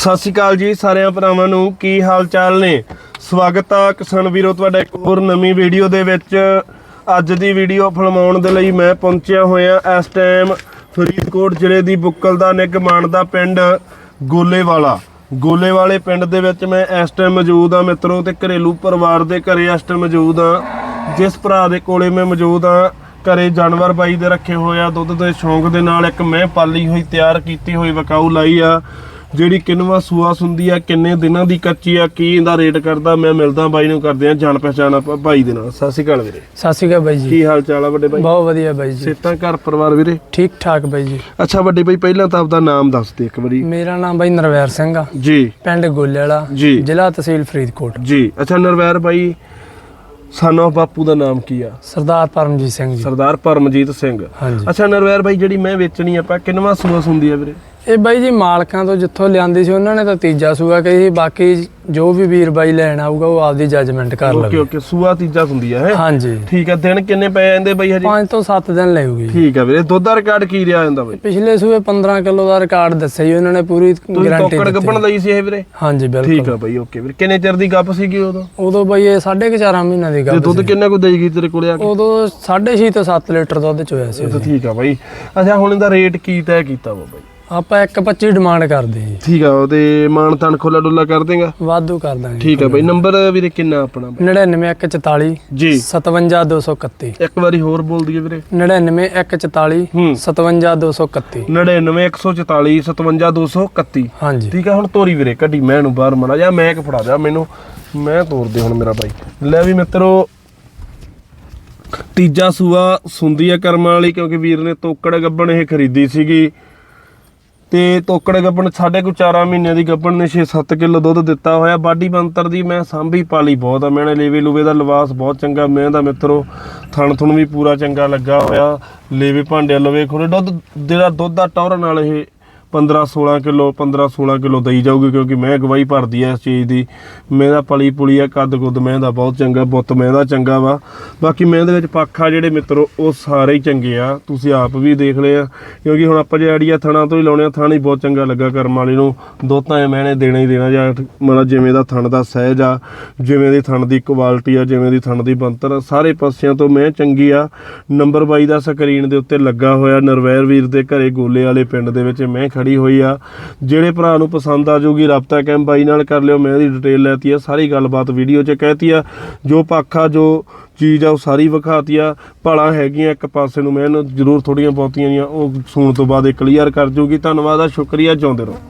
ਸਤਿ ਸ਼੍ਰੀ ਅਕਾਲ ਜੀ ਸਾਰਿਆਂ ਭਰਾਵਾਂ ਨੂੰ, ਕੀ ਹਾਲ ਚਾਲ ਨੇ? ਸਵਾਗਤ ਆ ਕਿਸਾਨ ਵੀਰੋ, ਤੁਹਾਡਾ ਇੱਕ ਹੋਰ ਨਵੀਂ ਵੀਡੀਓ ਦੇ ਵਿੱਚ। ਅੱਜ ਦੀ ਵੀਡੀਓ ਫਿਲਮਾਉਣ ਦੇ ਲਈ ਮੈਂ ਪਹੁੰਚਿਆ ਹੋਇਆ ਇਸ ਟਾਈਮ ਫਰੀਦਕੋਟ ਜ਼ਿਲ੍ਹੇ ਦੀ ਬੁੱਕਲ ਦਾ ਨਿੱਘ ਮਾਣਦਾ ਪਿੰਡ ਗੋਲੇਵਾਲਾ। ਗੋਲੇਵਾਲੇ ਪਿੰਡ ਦੇ ਵਿੱਚ ਮੈਂ ਇਸ ਟਾਈਮ ਮੌਜੂਦ ਆ ਮਿੱਤਰੋ ਤੇ ਘਰੇਲੂ ਪਰਿਵਾਰ ਦੇ ਘਰੇ ਇਸ ਟਾਈਮ ਮੌਜੂਦ ਆ ਜਿਸ ਭਰਾ ਦੇ ਕੋਲੇ ਮੈਂ ਮੌਜੂਦ ਆ ਘਰੇ ਜਾਨਵਰ ਬਾਈ ਦੇ ਰੱਖੇ ਹੋਏ ਆ, ਦੁੱਧ ਦੇ ਸ਼ੌਂਕ ਦੇ ਨਾਲ ਇੱਕ ਮੈਂ ਪਾਲੀ ਹੋਈ, ਤਿਆਰ ਕੀਤੀ ਹੋਈ, ਵਕਾਊ ਲਾਈ ਆ। ਜਿਹੜੀ ਕਿੰਨਵਾ ਸੂਆ ਸੁੰਦੀ ਆ ਕਿੰਨੇ ਦਿਨਾਂ ਦੀ ਕੱਚੀ ਆ ਕੀ ਇਹਦਾ ਰੇਟ ਕਰਦਾ ਮੈਂ ਮਿਲਦਾ ਬਾਈ ਨੂੰ ਕਰਦੇ ਆ ਜਾਣ ਪਛਾਣ ਆਪਾਂ ਭਾਈ ਦੇ ਨਾਲ। ਸਤਿ ਸ਼੍ਰੀ ਅਕਾਲ ਵੀਰੇ। ਸਤਿ ਸ਼੍ਰੀ ਅਕਾਲ ਬਾਈ ਜੀ। ਕੀ ਹਾਲ ਚਾਲ ਆ ਵੱਡੇ ਬਾਈ? ਬਹੁਤ ਵਧੀਆ ਬਾਈ ਜੀ। ਸੇਤਾਂ ਘਰ ਪਰਿਵਾਰ ਵੀਰੇ? ਠੀਕ ਠਾਕ ਬਾਈ ਜੀ। ਅੱਛਾ ਵੱਡੇ ਬਾਈ ਪਹਿਲਾਂ ਤਾਂ ਆਪਦਾ ਨਾਮ ਦੱਸ ਦੇ ਇੱਕ ਵਾਰੀ। ਮੇਰਾ ਨਾਮ ਬਾਈ ਨਰਵੈਰ ਸਿੰਘ ਆ। ਜੀ। ਪਿੰਡ ਗੋਲੇ ਵਾਲਾ। ਜ਼ਿਲ੍ਹਾ ਤਹਿਸੀਲ ਫਰੀਦਕੋਟ। ਜੀ। ਅੱਛਾ ਨਰਵੈਰ ਬਾਈ ਸਾਨੋ ਬਾਪੂ ਦਾ ਨਾਮ ਕੀ ਆ? ਸਰਦਾਰ ਪਰਮਜੀਤ ਸਿੰਘ ਜੀ। ਸਰਦਾਰ ਪਰਮਜੀਤ ਸਿੰਘ। ਅੱਛਾ ਨਰਵੈਰ ਬਾਈ ਜਿਹੜੀ ਮੈਂ ਵੇਚਣੀ ਆਪਾਂ ਕਿੰਨਵਾ ਸੂਆ ਸੁੰਦੀ ਆ ਵੀਰੇ? ਇਹ ਬਾਈ ਜੀ ਮਾਲਕਾਂ ਤੋਂ ਜਿੱਥੋਂ ਲਿਆਂਦੀ ਸੀ ਉਹਨਾਂ ਨੇ ਤਾਂ ਤੀਜਾ ਸੂਆ ਕਹੀ ਸੀ ਬਾਕੀ ਜੋ ਵੀ ਵੀਰ ਬਾਈ ਲੈਣ ਆਊਗਾ ਉਹ ਆਪਦੀ ਜੱਜਮੈਂਟ ਕਰ ਲਵੇ। ਓਕੇ ਸੂਆ ਤੀਜਾ ਆ ਹੈ? ਹਾਂਜੀ। ਠੀਕ ਆ ਦਿਨ ਕਿੰਨੇ ਪਏ ਜਾਂਦੇ ਬਾਈ ਹਜੇ? 5 ਤੋਂ 7 ਦਿਨ ਲੈਊਗੀ। ਠੀਕ ਆ ਵੀਰੇ ਦੁੱਧ ਦਾ ਰਿਕਾਰਡ ਕੀ ਰਿਹਾ ਜਾਂਦਾ ਬਾਈ? ਪਿਛਲੇ ਸੂਏ 15 ਕਿਲੋ ਦਾ ਰਿਕਾਰਡ ਦੱਸਿਆ ਜੀ ਉਹਨਾਂ ਨੇ ਪੂਰੀ ਗਾਰੰਟੀ ਟੋਕੜ ਦਿੱਤੀ। ਗੱਬਣ ਲਈ ਸੀ ਇਹ ਵੀਰੇ? ਹਾਂਜੀ ਠੀਕ ਬਿਲਕੁਲ ਆ ਬਾਈ ਓਕੇ ਵੀਰੇ। ਕਿੰਨੇ ਚਿਰ ਦੀ ਗੱਪ ਸੀਗੀ ਉਦੋਂ? ਉਦੋਂ ਬਾਈ ਇਹ 4.5 ਮਹੀਨਾ ਦੀ ਤੇ ਗੱਲ ਦੁੱਧ ਸੀ ਕਿੰਨਾ ਕੁ ਦੇਈ ਗਈ ਤੇਰੇ ਕੋਲੇ ਆ ਕੇ? ਉਦੋਂ 6.5 ਤੋਂ 7 ਲੀਟਰ ਦੁੱਧ ਚੋਇਆ ਸੀ ਇਹ ਤਾਂ ਠੀਕ ਆ ਬਾਈ। ਅੱਛਾ ਹੁਣ ਇਹਦਾ ਰੇਟ ਕੀ ਤੈਅ ਕੀਤਾ ਬਾਈ? ਆਪਾਂ 1.25 ਡਿਮਾਂਡ ਕਰਦੇ ਜੀ ਠੀਕ ਆ ਉਹਦੇ ਮਾਨ ਤਾਨ ਖੋਲਾ ਡੁੱਲਾ ਕਰ ਦੇਗਾ? ਵਾਧੂ ਕਰ ਦਾਂਗੇ। ਠੀਕ ਆ ਬਾਈ ਨੰਬਰ ਵੀਰੇ ਕਿੰਨਾ ਆਪਣਾ 99144 ਜੀ। 57231 ਇੱਕ ਵਾਰੀ ਹੋਰ ਬੋਲ ਦਈਏ ਵੀਰੇ। 99144 ਹੂੰ। 57231 99144 57231 ਹਾਂਜੀ। ਠੀਕ ਆ ਹੁਣ ਤੋਰੀ ਵੀਰੇ ਕੱਢੀ ਮੈਂ ਨੂੰ ਬਾਹਰ ਮੜਾ ਜਾ ਮੈਂ ਕਿ ਫੜਾ ਜਾ ਮੈਨੂੰ ਮੈਂ ਤੋਰ ਦੇ ਹੁਣ ਮੇਰਾ ਬਾਈ। ਲੈ ਵੀ ਮਿੱਤਰੋ ਤੀਜਾ ਸੂਆ ਸੁੰਦੀ ਆ ਕਰਮਾਂ ਵਾਲੀ ਕਿਉਂਕਿ ਵੀਰ ਨੇ ਤੋਕੜ ਗੱਬਣ ਇਹ ਖਰੀਦੀ ਸੀਗੀ। ਤੇ ਤੋਕੜ ਗੱਬਣ ਸਾਡੇ ਕੋ 4 ਮਹੀਨਿਆਂ ਦੀ ਗੱਬਣ ਨੇ 6-7 ਕਿਲੋ ਦੁੱਧ ਦਿੱਤਾ ਹੋਇਆ। ਬਾਡੀ ਬੰਤਰ ਦੀ ਮੈਂ ਸਾਂਭੀ ਪਾਲੀ ਬਹੁਤ ਆ। ਮੈਨੇ ਲੇਵੇ ਲੂਵੇ ਦਾ ਲਿਵਾਸ ਬਹੁਤ ਚੰਗਾ, ਮੈਂ ਦਾ ਮਿੱਤਰੋ ਥਣ ਥੁਣ ਵੀ ਪੂਰਾ ਚੰਗਾ ਲੱਗਾ ਹੋਇਆ। ਲੇਵੇ ਭਾਂਡੇ ਲਵੇ ਖੋਲੇ ਦੁੱਧ, ਜਿਹੜਾ ਦੁੱਧ ਦਾ ਟੌਰ ਨਾਲ ਇਹ 15 16 ਕਿਲੋ 15 16 ਕਿਲੋ ਦਈ ਜਾਊਗੀ ਕਿਉਂਕਿ ਮੈਂ ਗਵਾਹੀ ਭਰਦੀ ਐ ਇਸ ਚੀਜ਼ ਦੀ। ਮੈਂ ਦਾ ਪਲੀ ਪੁਲੀ ਆ ਕੱਦ ਕੁੱਦ ਮੈਂ ਦਾ ਬਹੁਤ ਚੰਗਾ ਬੁੱਤ ਮੈਂ ਦਾ ਚੰਗਾ ਵਾ। ਬਾਕੀ ਮੈਂ ਦੇ ਵਿੱਚ ਪੱਖ ਆ ਜਿਹੜੇ ਮਿੱਤਰੋ ਉਹ ਸਾਰੇ ਹੀ ਚੰਗੇ ਆ। ਤੁਸੀਂ ਆਪ ਵੀ ਦੇਖ ਲਏ ਆ ਕਿਉਂਕਿ ਹੁਣ ਆਪਾਂ ਜੇ ਆੜੀਆ ਥਣਾ ਤੋਂ ਹੀ ਲਾਉਣੇ ਆ ਥਣ ਹੀ ਬਹੁਤ ਚੰਗਾ ਲੱਗਾ ਕਰਮ ਵਾਲੀ ਨੂੰ। ਦੋ ਤਾਂ ਮੈਨੇ ਦੇਣਾ ਹੀ ਦੇਣਾ ਜਾਂ ਮਤਲਬ ਜਿਵੇਂ ਦਾ ਥਣ ਦਾ ਸਹਿਜ ਆ ਜਿਵੇਂ ਦੀ ਥਣ ਦੀ ਕੁਆਲਿਟੀ ਆ ਜਿਵੇਂ ਦੀ ਥਣ ਦੀ ਬੰਤਰ ਆ, ਸਾਰੇ ਪਾਸਿਆਂ ਤੋਂ ਮੈਂ ਚੰਗੀ ਆ। ਨੰਬਰ 22 ਦਾ ਸਕਰੀਨ ਦੇ ਉੱਤੇ ਲੱਗਾ ਹੋਇਆ ਨਰਵੈਰ ਵੀਰ ਦੇ ਘਰੇ ਗੋਲੇ ਵਾਲੇ ਪਿੰਡ ਦੇ ਵਿੱਚ ਮੈਂ ਖੜੀ ਹੋਈ ਆ। ਜਿਹੜੇ ਭਰਾ ਨੂੰ ਪਸੰਦ ਆ ਜੂਗੀ ਰਾਬਤਾ ਕੈਂਪ ਬਾਈ ਨਾਲ ਕਰ ਲਿਓ, ਮੈਂ ਇਹਦੀ ਡਿਟੇਲ ਲੈਤੀ ਆ, ਸਾਰੀ ਗੱਲਬਾਤ ਵੀਡੀਓ 'ਚ ਕਹਿਤੀ ਆ। ਜੋ ਪੱਖਾ ਜੋ ਚੀਜ਼ ਆ, ਉਹ ਸਾਰੀ ਵਿਖਾਤੀ ਆ। ਭਲਾ ਹੈਗੀਆਂ ਇੱਕ ਪਾਸੇ ਨੂੰ, ਮੈਂ ਇਹਨੂੰ ਜ਼ਰੂਰ ਥੋੜੀਆਂ ਬਹੁਤੀਆਂ ਜੀਆਂ ਉਹ ਸੁਣ ਤੋਂ ਬਾਅਦ ਇਹ ਕਲੀਅਰ ਕਰ ਜੂਗੀ। ਧੰਨਵਾਦ ਆ, ਸ਼ੁਕਰੀਆ, ਜਿਉਂਦੇ ਰਹੋ।